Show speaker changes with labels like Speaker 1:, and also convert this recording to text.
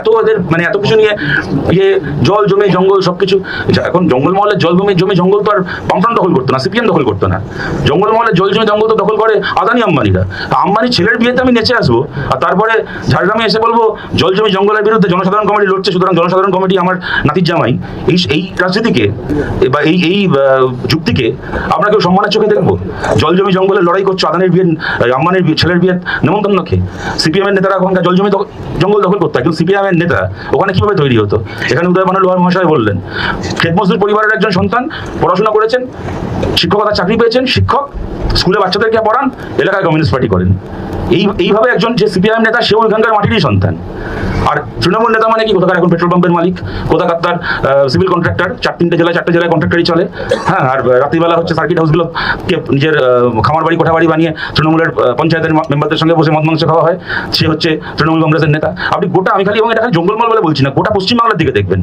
Speaker 1: এত ওদের মানে এত কিছু নিয়ে ইয়ে জল জমে জঙ্গল সবকিছু। এখন জঙ্গল মহলের জল জমে জমে জঙ্গল তো আর বামফ্রন্ট দখল করতো না, সিপিএম দখল করতো না। জঙ্গল মহলের জল জমে জঙ্গল তো দখল করে আদানি আম্বানিরা। আম্বানি ছেলের বিয়েতে আমি নেচে আসব, আর তারপরে ঝাড়গ্রামে এসে বলব, জল জমি জঙ্গলের বিরুদ্ধে জনসাধারণ কমিটি লড়ছে, সুতরাং জনসাধারণ কমিটি আমার নাতির জামাই। এই এই রাজনীতিকে বা এই এই যুক্তিকে আমরা কেউ সম্মানের চোখে দেখব? জল জমি জঙ্গলের লড়াই করছ, আদানির বিয়ে আম্বানির ছেলের বিয়ে নেমন্তন্ন খেয়ে সিপিএম এর নেতারা ওখানকার জল জমি জঙ্গল দখল করতো, একজন সিপিএম এর নেতা, ওখানে কীভাবে তৈরি হতো? এখানে উদয় মানুষ লোহার মহাশয় বললেন খেত মজদুর পরিবারের একজন সন্তান পড়াশোনা করেছেন শিক্ষকতার চাকরি পেয়েছেন, শিক্ষক স্কুলে বাচ্চাদেরকে পড়ান এলাকায় কমিউনিস্ট পার্টি করেন। এই, এইভাবে একজন যে সিপিআইএম নেতা, সেও ওইখানকার মাটিরই সন্তান। আর তৃণমূল নেতা মানে কি? কোথাকার এখন পেট্রোল পাম্পের মালিক, কোথাকার তার সিভিল কন্ট্রাক্টর চার তিনটে জেলায়, চারটে জেলায় কন্ট্রাক্টরই চলে। হ্যাঁ আর রাত্রিবেলা হচ্ছে সার্কিট হাউসগুলোকে নিজের খামার বাড়ি কোঠা বাড়ি বানিয়ে তৃণমূলের পঞ্চায়েতের মেম্বারদের সঙ্গে বসে মদ মাংস খাওয়া হয়। সে হচ্ছে তৃণমূল কংগ্রেসের নেতা। আপনি গোটা, আমি খালি, এবং এটা খালি জঙ্গলমল বলে বলছি না, গোটা পশ্চিমবাংলার দিকে দেখবেন।